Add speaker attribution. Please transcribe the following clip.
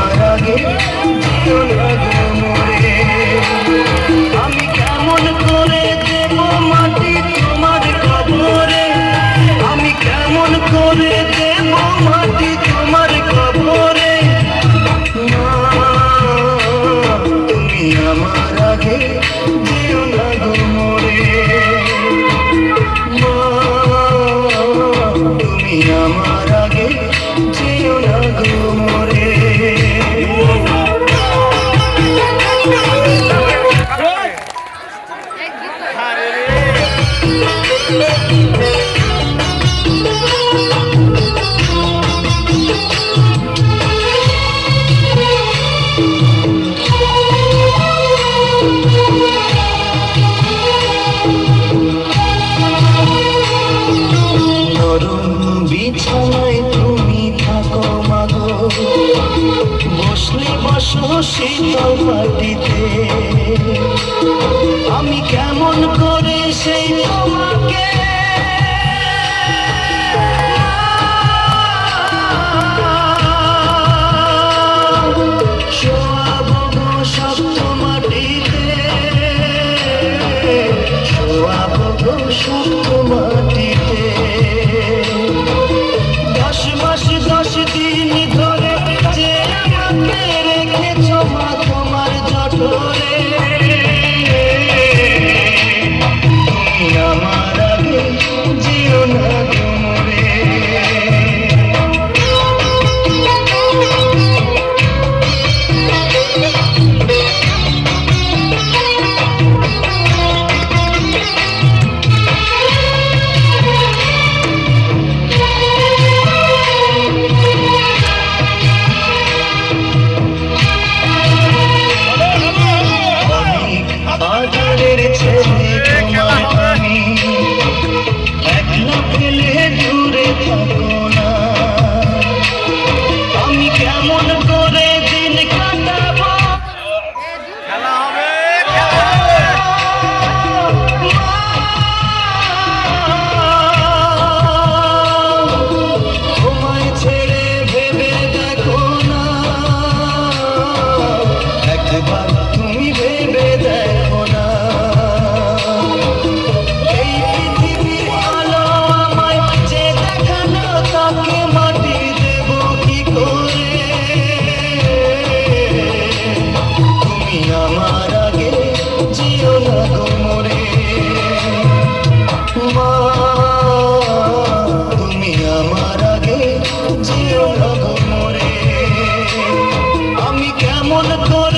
Speaker 1: Thank you. বিছানায় তুমি থাকো মাগো বসলে বসো শীতল মাটিতে আমি কেমন করে সেই Thank you. ছেড়েছে একলা ফেলে দূরে থাকো কেমন করে দিন কাটাবো? ছেড়ে ভেবে দেখো না। একবার
Speaker 2: কখনো